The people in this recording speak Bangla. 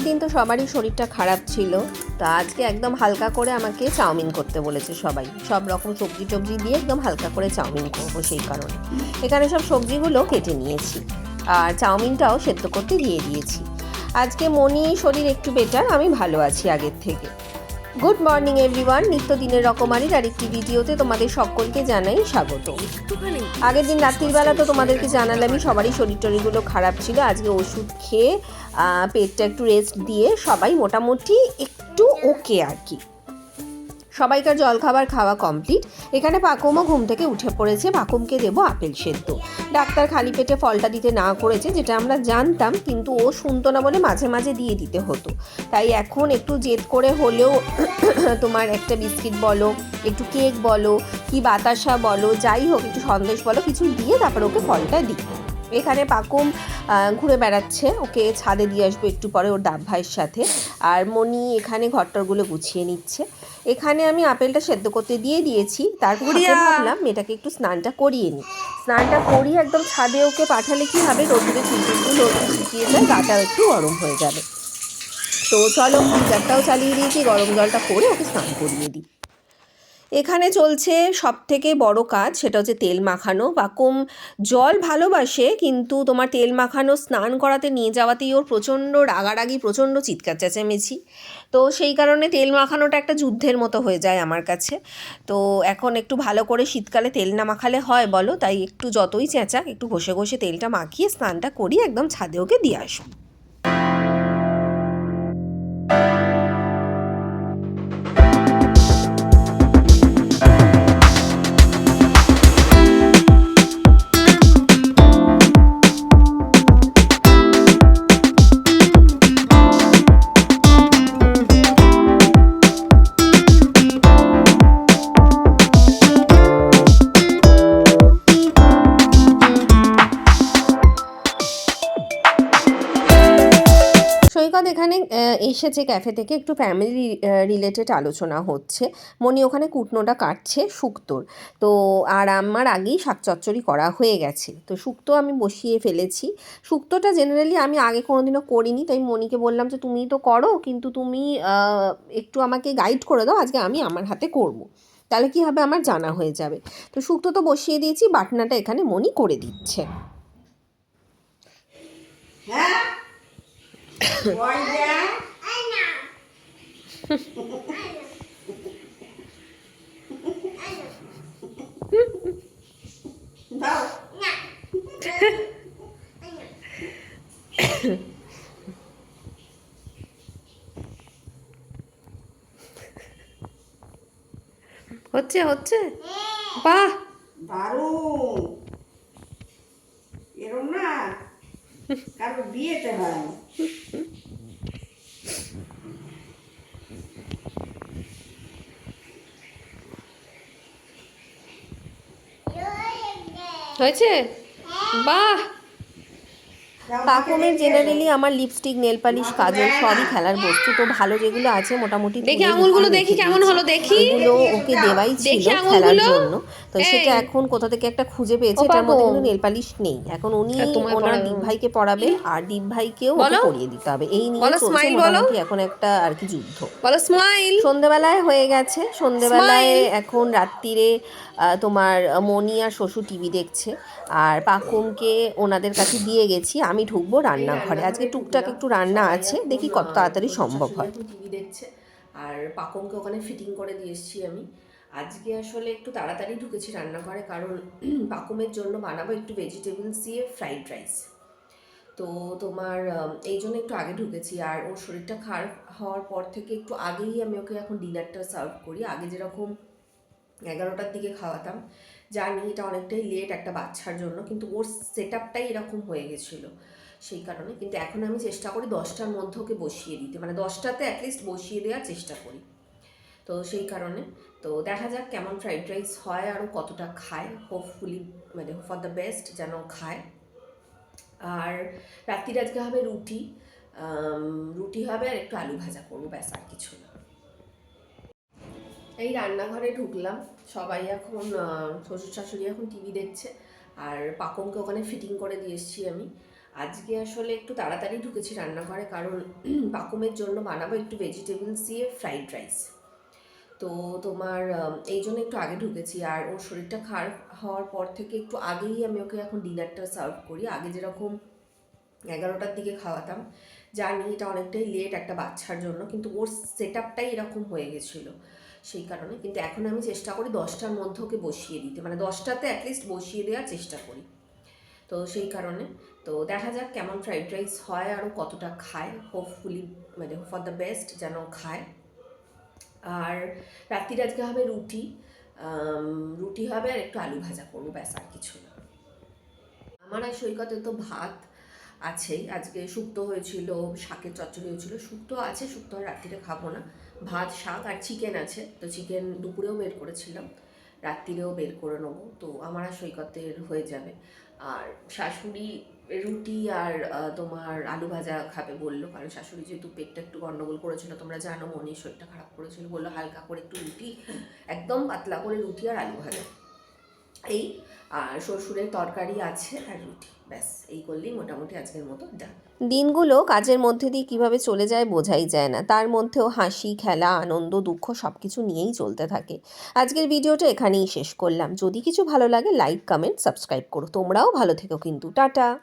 আগের দিন তো সবারই শরীরটা খারাপ ছিল, তো আজকে একদম হালকা করে আমাকে চাউমিন করতে বলেছে সবাই। সব রকম সবজি টবজি দিয়ে একদম হালকা করে চাউমিন করব সেই কারণে। এখানে সব সবজিগুলো কেটে নিয়েছি, আর চাউমিনটাও সেদ্ধ করতে দিয়ে দিয়েছি। আজকে মনি শরীর একটু বেটার আমি ভালো আছি আগের থেকে। গুড মর্নিং এভরিওয়ান নিত্যদিনের রকমারির আরেকটি ভিডিওতে তোমাদের সকলকে জানাই স্বাগত। আগের দিন রাত্রিবেলা তো তোমাদেরকে জানালামই সবারই শরীর টরিগুলো খারাপ ছিল। আজকে ওষুধ খেয়ে পেটটা একটু রেস্ট দিয়ে সবাই মোটামুটি একটু ওকে আর কি। সবাইকার জলখাবার খাওয়া কমপ্লিট। এখানে পাকুমও ঘুম থেকে উঠে পড়েছে। পাকুমকে দেবো আপেল সেদ্ধ। ডাক্তার খালি পেটে ফলটা দিতে না করেছে, যেটা আমরা জানতাম, কিন্তু ও শুনতো না বলে মাঝে মাঝে দিয়ে দিতে হতো। তাই এখন একটু জেদ করে হলেও তোমার একটা বিস্কিট বলো, একটু কেক বলো, কি বাতাসা বলো, যাই হোক, একটু সন্দেশ বলো, কিছু দিয়ে তারপর ওকে ফলটা দিই। এখানে পাকুম ঘুরে বেড়াচ্ছে। ওকে ছাদে দিয়ে আসব একটু পরে ওর দাব ভাইয়ের সাথে। আর মনি এখানে ঘরটরগুলো গুছিয়ে নিচ্ছে। এখানে আমি আপেলটা সেদ্ধ করতে দিয়ে দিয়েছি। তারপরে ভাবলাম মেয়েটাকে একটু স্নানটা করিয়ে নিই। স্নানটা করিয়ে একদম ছাদে ওকে পাঠালে কি হবে? রোদ্দুরে চুলটুলগুলো রোদে শুকিয়ে যায় গাটাও একটু গরম হয়ে যাবে। তো চলো গিজারটাও চালিয়ে দিয়েছি গরম জলটা করে ওকে স্নান করিয়ে দিই। এখানে চলছে সব থেকে বড় কাজ, সেটা হচ্ছে তেল মাখানো। বাকুম জল ভালোবাসে, কিন্তু তোমার তেল মাখানো, স্নান করাতে নিয়ে যাওয়াতেই ওর প্রচণ্ড রাগারাগি, প্রচণ্ড চিৎকার চেঁচামেচি। তো সেই কারণে তেল মাখানোটা একটা যুদ্ধের মতো হয়ে যায় আমার কাছে। তো এখন একটু ভালো করে শীতকালে তেল না মাখালে হয় বলো, তাই একটু যতই চেঁচাক, একটু ঘষে ঘষে তেলটা মাখিয়ে স্নানটা করি একদম ছাদে ওকে দিয়ে আসব। এসেছে ক্যাফে থেকে একটু ফ্যামিলি রিলেটেড আলোচনা হচ্ছে, মনি ওখানে কুটনোটা কাটছে শুক্তোর। তো আর আমার আগেই শাক চচ্চড়ি করা হয়ে গেছে। তো শুক্তো আমি বসিয়ে ফেলেছি। শুক্তোটা জেনারেলি আমি আগে কোনোদিনও করিনি, তাই মনিকে বললাম যে তুমি তো করো, কিন্তু তুমি একটু আমাকে গাইড করে দাও, আজকে আমি আমার হাতে করব। তাহলে কি হবে আমার জানা হয়ে যাবে। তো শুক্তো তো বসিয়ে দিয়েছি, বাটনাটা এখানে মনি করে দিচ্ছে। হচ্ছে হচ্ছে? বাহ! দারুণ। এরম না কারও বিয়েতে হয়। হয়েছে? বাহ! পাকুমের জেনারেলি আমার লিপস্টিক নেল পালিশ কাজল সবই খেলার বস্তু। তো ভালো যেগুলো আছে মোটামুটি দেখি আঙুলগুলো দেখি কেমন হলো দেখি। এগুলো ওকে দেওয়াই ছিল খেলার জন্য। তো সেটা এখন কোথা থেকে একটা খুঁজে পেয়েছে এটার মধ্যে কিন্তু নেল পালিশ নেই। এখন উনি ওনার পরাবে। দীপ ভাইকে পড়াবে আর দীপ ভাইকেও। পরিয়ে দিতে হবে। এই নিয়ে বলো, চলছে বলো। মোটামুটি এখন একটা আর কি যুদ্ধ। বলো স্মাইল সন্ধেবেলায় হয়ে গেছে। সন্ধেবেলায় এখন রাত্রিরে আহ, তোমার মনি আর শ্বশুর টিভি দেখছে। আর পাকুমকে ওনাদের কাছে দিয়ে গেছি। আমি ঢুকবো রান্নাঘরে। আজকে টুকটাক একটু রান্না আছে দেখি কত তাড়াতাড়ি সম্ভব হয়। টিভি দেখছে আর পাকুমকে ওখানে ফিটিং করে দিয়ে এসেছি আমি। আজকে আসলে একটু তাড়াতাড়ি ঢুকেছি রান্নাঘরে কারণ পাকুমের জন্য বানাবো একটু ভেজিটেবলস দিয়ে ফ্রাইড রাইস তো তোমার এই জন্য একটু আগে ঢুকেছি। আর ওর শরীরটা খারাপ হওয়ার পর থেকে একটু আগেই আমি ওকে এখন ডিনারটা সার্ভ করি। আগে যেরকম এগারোটার দিকে খাওয়াতাম জানি এটা অনেকটাই লেট একটা বাচ্চার জন্য, কিন্তু ওর সেট আপটাই এরকম হয়ে গেছিল। সেই কারণে কিন্তু এখন আমি চেষ্টা করি দশটার মধ্যে ওকে বসিয়ে দিতে। মানে দশটাতে অ্যাটলিস্ট বসিয়ে দেওয়ার চেষ্টা করি। তো সেই কারণে, তো দেখা যাক কেমন ফ্রাইড রাইস হয় আর ও কতটা খায়। হোপফুলি মানে ফর দ্য বেস্ট যেন খায়। আর রাত্রির আজকে হবে রুটি। রুটি হবে আর একটু আলু ভাজা করব, ব্যাস আর কিছু না। এই রান্নাঘরে ঢুকলাম। সবাই এখন শ্বশুর শাশুড়ি এখন টিভি দেখছে, আর পাকনকে ওখানে ফিটিং করে দিয়ে এসেছি আমি। আজকে আসলে একটু তাড়াতাড়ি ঢুকেছি রান্নাঘরে, কারণ পাকুমের জন্য বানাবো একটু ভেজিটেবলস দিয়ে ফ্রাইড রাইস তো তোমার এই জন্য একটু আগে ঢুকেছি, আর ওর শরীরটা খারাপ হওয়ার পর থেকে একটু আগেই আমি ওকে এখন ডিনারটা সার্ভ করি। আগে যেরকম এগারোটার দিকে খাওয়াতাম জানি এটা অনেকটাই লেট একটা বাচ্চার জন্য, কিন্তু ওর সেট আপটাই এরকম হয়ে গেছিল। সেই কারণে। কিন্তু এখন আমি চেষ্টা করি দশটার মধ্যে ওকে বসিয়ে দিতে। মানে দশটাতে অ্যাটলিস্ট বসিয়ে দেওয়ার চেষ্টা করি। তো সেই কারণে। তো দেখা যাক কেমন ফ্রাইড রাইস হয় আর ও কতটা খায়। হোপফুলি মানে ফর দ্য বেস্ট যেন খায়। আর রাত্রির আজকে হবে রুটি। রুটি হবে আর একটু আলু ভাজা করব, ব্যাস আর কিছু না। আমার আর সৈকতে তো ভাত আছেই। আজকে শুক্তো হয়েছিল, শাকের চচ্চড়ি হয়েছিল। শুক্তো আছে, শুক্তো আর রাত্রিরে খাব না। ভাত, শাক আর চিকেন আছে। তো চিকেন দুপুরেও বের করেছিলাম, রাত্রিরেও বের করে নেব। তো আমার আর সৈকতের হয়ে যাবে। আর শাশুড়ি রুটি আর তোমার আলু ভাজা খাবে বলল। কারণ শাশুড়ি যেহেতু পেটটা একটু গন্ডগোল করেছিল, তোমরা জানো, মনির শরীরটা খারাপ করেছিল। বলল হালকা করে একটু রুটি, একদম পাতলা করে রুটি আর আলু ভাজা। এই শ্বশুরের তরকারি আছে আর রুটি। ব্যাস, এই করলেই মোটামুটি আজকের মতো ডান দিনগুলো কাজের মধ্যে দিয়ে কীভাবে চলে যায় বোঝাই যায় না। তার মধ্যেও হাসি, খেলা, আনন্দ, দুঃখ সব কিছু নিয়েই চলতে থাকে। আজকের ভিডিওটা এখানেই শেষ করলাম। যদি কিছু ভালো লাগে লাইক কমেন্ট সাবস্ক্রাইব করো। তোমরাও ভালো থেকো কিন্তু। টাটা!